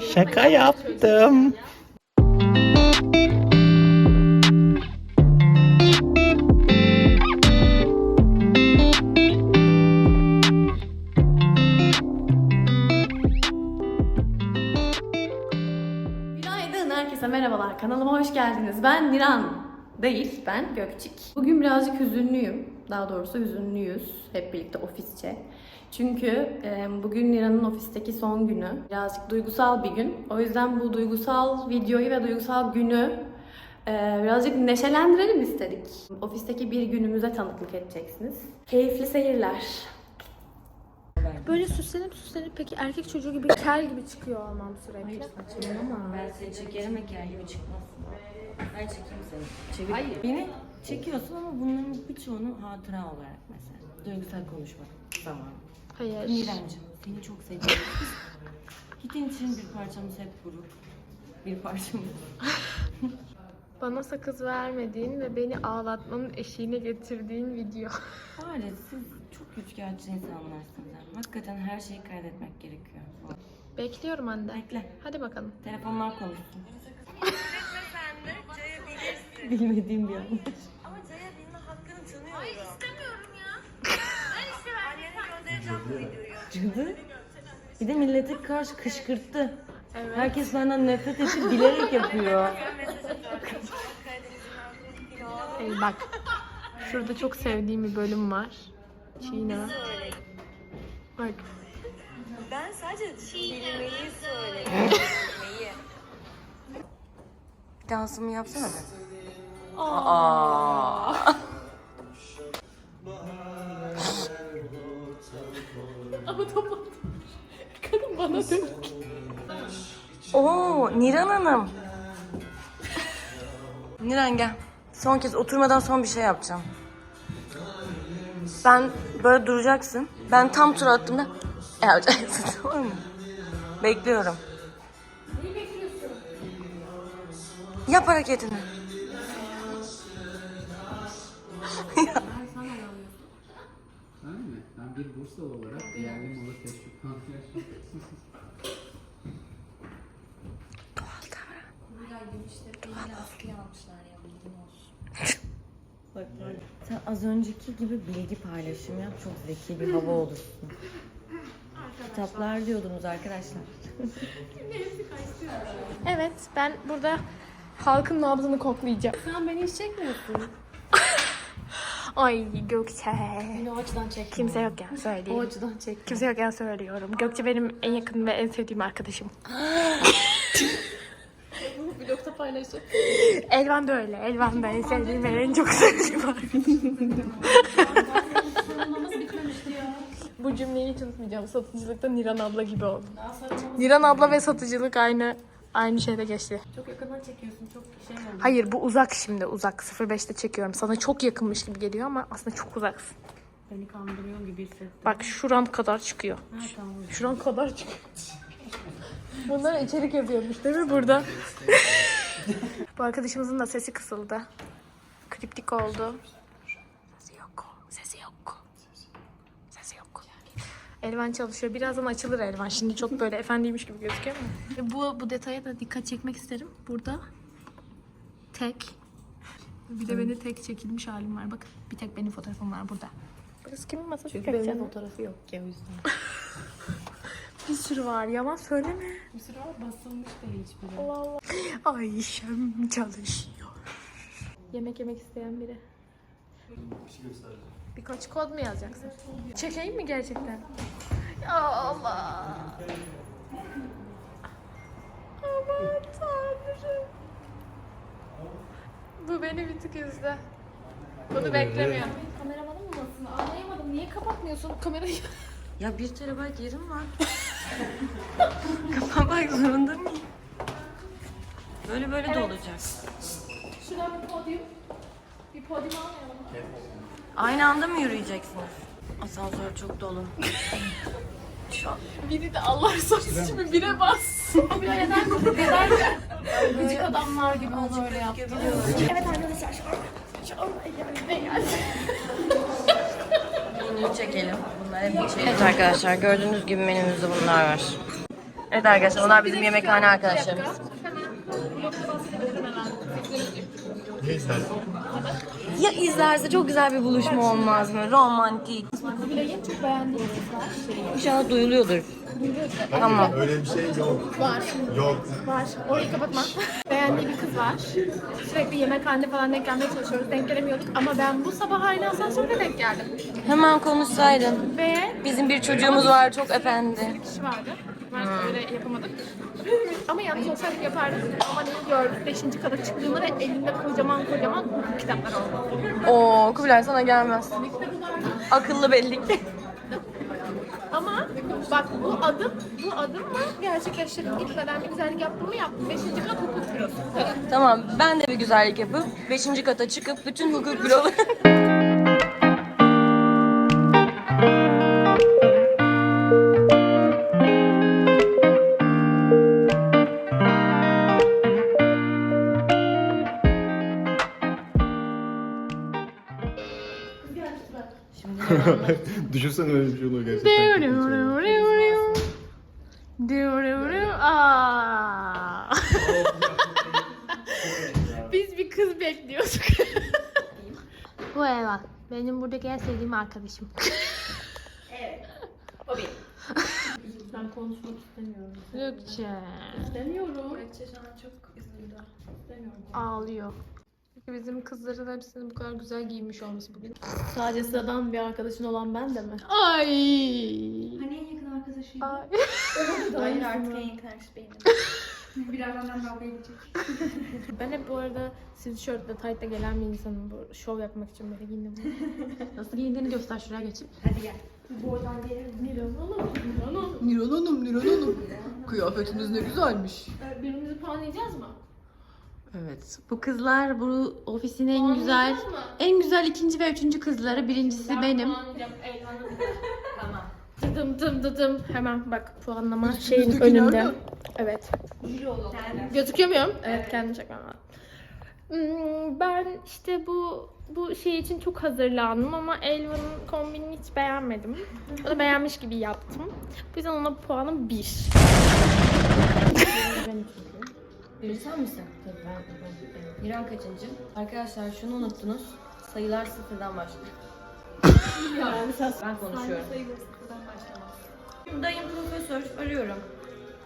Şaka yaptım. Merhabalar kanalıma hoş geldiniz. Ben Niran değil ben Gökçik. Bugün birazcık hüzünlüyüm. Daha doğrusu hüzünlüyüz hep birlikte ofisçe. Çünkü e, bugün Niran'ın ofisteki son günü. Birazcık duygusal bir gün. O yüzden bu duygusal videoyu ve duygusal günü e, birazcık neşelendirelim istedik. Ofisteki bir günümüze tanıklık edeceksiniz. Keyifli seyirler. Böyle süslenip süslenip peki erkek çocuğu gibi kel gibi çıkıyor olmam sürekli. Hayır saçmalama. Ben seni çekerim eker gibi çıkmazsın. Ben çekeyim seni. Çevir. Hayır. Beni çekiyorsun ama bunların birçoğunu hatıra olarak mesela. Duygusal konuşma zamanı. Hayır. Mirancığım seni çok seviyorum. Gidin için bir parçamız hep buruk. Bir parçamız. Bana sakız vermediğin ve beni ağlatmanın eşiğine getirdiğin video. Bari siz çok üçkağıtçı insanlarsınız. Yani. Hakikaten her şeyi kaydetmek gerekiyor. Bekliyorum anne. Bekle. Hadi bakalım. Telefonlar konuşsun. Bilmediğim bir an. Cadı. Bir de millete karşı kışkırttı. Evet. Herkes benden nefret etti bilerek yapıyor. Ey bak. Şurada çok sevdiğim bir bölüm var. Çiğne. Bak. Ben sadece kelimeyi söyledim. Dansımı yapsana. Aa. Ama topladım. Kadın bana dön. Oo, Niran Hanım. Niran gel. Son kez oturmadan son bir şey yapacağım. Sen böyle duracaksın. Ben tam tur attığımda e yapacaksın tamam mı? Bekliyorum. Neyi bekliyorsun? Yap hareketini. Bursalı olarak yerli malı teşvik Bak, sen az önceki gibi bilgi paylaşımı yap. Çok zeki bir hava olursun. Kitaplar diyordunuz arkadaşlar. Evet ben burada halkın nabzını koklayacağım. Sen beni hiç çekmiyorsun. Ay Gökçe. Beni o açıdan çek. Kimse yokken söyleyeyim. O açıdan çek. Kimse yokken söylüyorum. Gökçe benim en yakın ve en sevdiğim arkadaşım. Bunu blogda paylaşacak. Elvan da öyle. Elvan da en sevdiğim ve en çok sevdiğim arkadaşım. Bu cümleyi hiç unutmayacağım. Satıcılıkta Niran abla gibi oldum. Niran abla ve satıcılık aynı aynı şeyde geçti. Çok yakından çekiyorsun. Çok şey oldu. Hayır bu uzak şimdi uzak. 05'te çekiyorum. Sana çok yakınmış gibi geliyor ama aslında çok uzaksın. Beni kandırıyor gibi hissettim. Bak şuram kadar çıkıyor. Ha tamam. Şuram kadar çıkıyor. Bunlar içerik yapıyormuş değil mi burada? Bu arkadaşımızın da sesi kısıldı. Kriptik oldu. Sesi yok. Sesi yok. Elvan çalışıyor. Birazdan açılır Elvan. Şimdi çok böyle efendiymiş gibi gözüküyor ama. Bu, bu detaya da dikkat çekmek isterim. Burada tek. Bir de beni tek çekilmiş halim var. Bakın bir tek benim fotoğrafım var burada. Burası kimin masası? Çünkü benim fotoğrafı yok ki o yüzden. Bir sürü var. Yalan söyleme. Bir sürü var basılmış değil hiçbiri. Allah Allah. Ayşem çalışıyor. Yemek yemek isteyen biri. Birkaç kod mu yazacaksın? Çekeyim mi gerçekten? Ya Allah. Aman tanrım. Bu beni bir tık üzdü. Bunu beklemiyordum. Kamera bana mı basın? Anlayamadım. Niye kapatmıyorsun kamerayı? Ya bir terabayt yerim var. Kapanmak zorunda mıyım? Böyle böyle de olacak. Şuradan bir podyum. Bir podyum almayalım. Aynı anda mı yürüyeceksiniz? Asansör çok dolu. Biri de Allah için mi bire bas. neden neden gıcık adamlar gibi onu öyle yaptı. Evet arkadaşlar şu an şu an geldi geldi. Menüyü çekelim. Bunlar hep bir şey. Evet arkadaşlar gördüğünüz gibi menümüzde bunlar var. Evet arkadaşlar onlar bizim yemekhane arkadaşlarımız. Ya izlerse çok güzel bir buluşma olmaz mı? Romantik. çok beğendiğim İnşallah duyuluyordur. Tamam. Öyle bir şey yok. var. Yok. Var. Orayı kapatma. Beğendiği bir kız var. Sürekli yemekhanede falan denk gelmeye çalışıyoruz. Denk gelemiyorduk ama ben bu sabah aynı asansörde denk geldim. Hemen konuşsaydın. Ve Bizim bir çocuğumuz var çok efendi. bir kişi vardı. Ben öyle yapamadık. Ama yalnız olsaydık yapardık. Ama neyi gördük? Beşinci kata çıktığında ve elinde kocaman kocaman hukuk kitapları oldu. Oo Kubilay sana gelmez. Akıllı belli ki. Ama bak bu adım, bu adım mı gerçekleştirdim. Gitmeden bir güzellik yaptım mı yaptım. Beşinci kat hukuk bürosu. Tamam ben de bir güzellik yapıp 5. kata çıkıp bütün hukuk büroları... Düşünsene öyle bir şey olur gerçekten. Aa. Biz bir kız bekliyorduk. Bu Eva. Benim buradaki en sevdiğim arkadaşım. Ben konuşmak istemiyorum. Gökçe. İstemiyorum. Gökçe şu an çok üzüldü. İstemiyorum. Ağlıyor. Bizim kızların hepsinin bu kadar güzel giyinmiş olması bugün. Sadece sıradan bir arkadaşın olan ben de mi? Ay. Hani en yakın arkadaşıydı. Ay. Hayır artık en yakın arkadaşı benim. Birazdan ben kavga edecek. Ben hep bu arada sweatshirtle, tight'la gelen bir insanım. Bu şov yapmak için böyle giyindim. Nasıl giyindiğini göster şuraya geçip. Hadi gel. Boydan gelirim. Niran Hanım, Niran Hanım. Kıyafetiniz ne güzelmiş. Birbirimizi puanlayacağız mı? Evet. Bu kızlar bu ofisin en güzel, Puanlayacağız mı? en güzel ikinci ve üçüncü kızları. Birincisi benim. Puanlayacağım. Evet anladım. tamam. Dıdım dım dıdım. Hemen bak puanlama şeyin önünde. Evet. Gözüküyor muyum? Evet kendimi çekmem lazım. Hmm, Ben işte bu bu şey için çok hazırlandım ama Elvan'ın kombinini hiç beğenmedim. Onu beğenmiş gibi yaptım. Bu yüzden ona puanım 1. Bir sen misin? Tabii ben. ben. İran kaçıncı? Arkadaşlar şunu unuttunuz. Sayılar sıfırdan başlıyor. ben konuşuyorum. Dayım profesör arıyorum.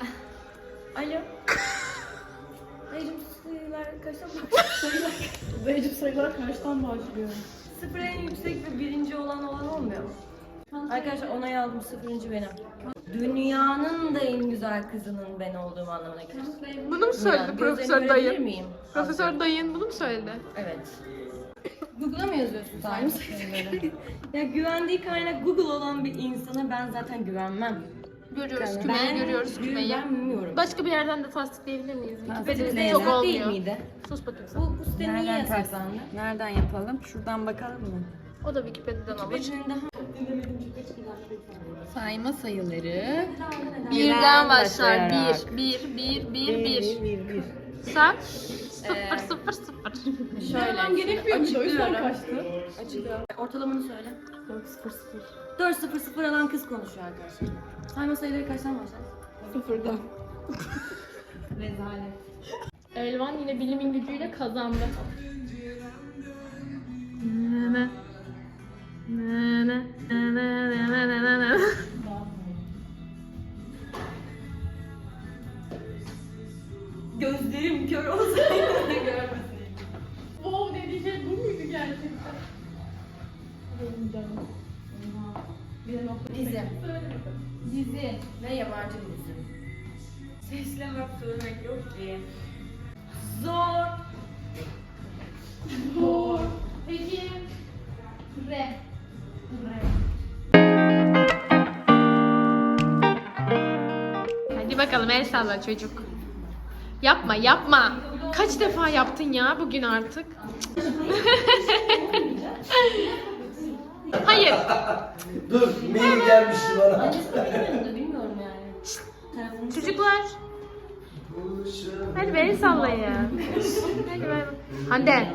Alo. Dayıcım sayılar kaçtan başlıyor? Dayıcım sayılar kaçtan başlıyor? Sıfır en yüksek ve birinci olan olan olmuyor mu? Arkadaşlar onay aldım sıfırıncı benim. Dünyanın da en güzel kızının ben olduğum anlamına gelir. Bunu mu söyledi Yani Profesör gözlerimi görebilir miyim? Profesör Dayın bunu mu söyledi? Evet. Google'a mı yazıyorsun sayıları? ya güvendiği kaynak Google olan bir insana ben zaten güvenmem. Görüyoruz Yani kümeyi, ben görüyoruz kümeyi. güvenmiyorum. Başka bir yerden de tasdikleyebilir miyiz? Wikipedia'da çok yasak değil olmuyor. miydi? Sus bakayım sen. Bu, bu site niye Nereden? Nereden yapalım? Şuradan bakalım mı? O da Wikipedia'dan alır. Sayma sayıları. Birden başlar. başlayarak. Bir, bir, bir, bir, bir. bir, bir. Sen sıfır, sıfır, sıfır. şöyle. gerekmiyor mu? O yüzden kaçtı. Açıklıyorum. Ortalamanı söyle. 4, sıfır, sıfır. 4 0 0 alan kız konuşuyor arkadaşlar. Sayma sayıları kaçtan başlar? Sıfırdan. Elvan yine bilimin gücüyle kazandı. Dizi Dizi. ve yabancı bir dizi. Harf söylemek yok ki. Zor. Doğru. Peki. Re. Hadi bakalım el salla çocuk. Yapma yapma. Kaç defa yaptın ya bugün artık? Hayır. Dur, mail gelmişti bana. Annesi bilmiyorum da bilmiyorum yani. Telefonu Çocuklar. Hadi el sallayın. Hadi ben. Hande.